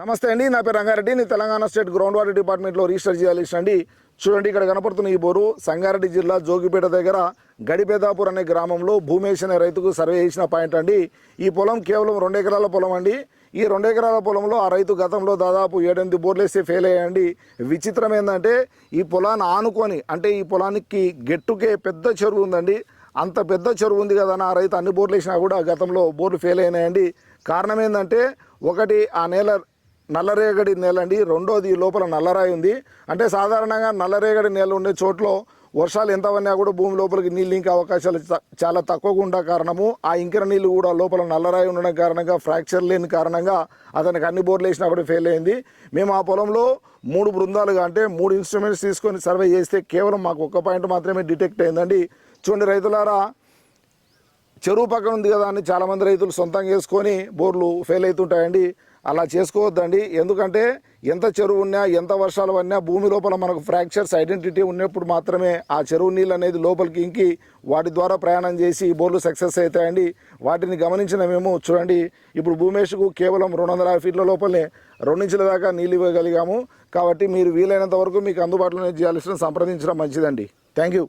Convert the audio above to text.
నమస్తే అండి నా పేరు రంగారెడ్డి. నేను తెలంగాణ స్టేట్ గ్రౌండ్ వాటర్ డిపార్ట్మెంట్లో రిజిస్టర్ చేయాలి అండి. చూడండి ఇక్కడ కనపడుతున్న ఈ బోరు సంగారెడ్డి జిల్లా జోగిపేట దగ్గర గడిపేదాపూర్ అనే గ్రామంలో భూమేష్ అనే రైతుకు సర్వే చేసిన పాయింట్ అండి. ఈ పొలం కేవలం రెండు ఎకరాల పొలం అండి. ఈ రెండు ఎకరాల పొలంలో ఆ రైతు గతంలో దాదాపు ఏడెనిమిది బోర్లు వేస్తే ఫెయిల్ అయ్యండి విచిత్రం ఏంటంటే ఈ పొలాన్ని ఆనుకొని అంటే ఈ పొలానికి గెట్టుకే పెద్ద చెరువు ఉందండి. అంత పెద్ద చెరువు ఉంది కదా ఆ రైతు అన్ని బోర్లు వేసినా కూడా గతంలో బోర్లు ఫెయిల్ అయినాయండి. కారణం ఏంటంటే ఒకటి ఆ నేల నల్లరేగడి నేల అండి. రెండోది లోపల నల్లరాయి ఉంది. అంటే సాధారణంగా నల్లరేగడి నేల ఉండే చోట్ల వర్షాలు ఎంత పడినా కూడా భూమి లోపలికి నీళ్ళు ఇంకే అవకాశాలు చాలా తక్కువగా ఉండే కారణము ఆ ఇంకిన నీళ్ళు కూడా లోపల నల్లరాయి ఉండడం కారణంగా ఫ్రాక్చర్ లేని కారణంగా అతనికి అన్ని బోర్లు వేసినా కూడా ఫెయిల్ అయింది. మేము ఆ పొలంలో మూడు బృందాలుగా అంటే మూడు ఇన్స్ట్రుమెంట్స్ తీసుకొని సర్వే చేస్తే కేవలం మాకు ఒక్క పాయింట్ మాత్రమే డిటెక్ట్ అయిందండి. చూడండి రైతులారా చెరువు పక్కన ఉంది కదా అని చాలామంది రైతులు సొంతంగా వేసుకొని బోర్లు ఫెయిల్ అవుతుంటాయండి. అలా చేసుకోవద్దండి. ఎందుకంటే ఎంత చెరువు ఉన్నా ఎంత వర్షాలు పడినా భూమి లోపల మనకు ఫ్రాక్చర్స్ ఐడెంటిటీ ఉన్నప్పుడు మాత్రమే ఆ చెరువు నీళ్ళు అనేది లోపలికి ఇంకి వాటి ద్వారా ప్రయాణం చేసి ఈ బోర్లు సక్సెస్ అవుతాయండి. వాటిని గమనించిన మేము చూడండి. ఇప్పుడు భూమేష్కు కేవలం రెండు వందల యాభై ఫీట్ల లోపలనే రెండించుల దాకా నీళ్ళు ఇవ్వగలిగాము. కాబట్టి మీరు వీలైనంత వరకు మీకు అందుబాటులోనే చేయాల్సిన సంప్రదించడం మంచిదండి. Thank you